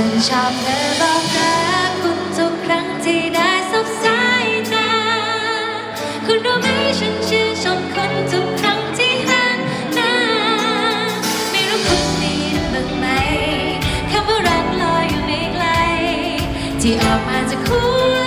ฉันชอบเธอบอกรักคุณทุกครั้งที่ได้สบสายตาคุณรู้ไหมฉันชื่นชมคนทุกครั้งที่หันหน้าไม่รู้คุณมีบ้างไหมคำว่ารักลอยอยู่ไม่ไกล ที่ออกมาจากคุณ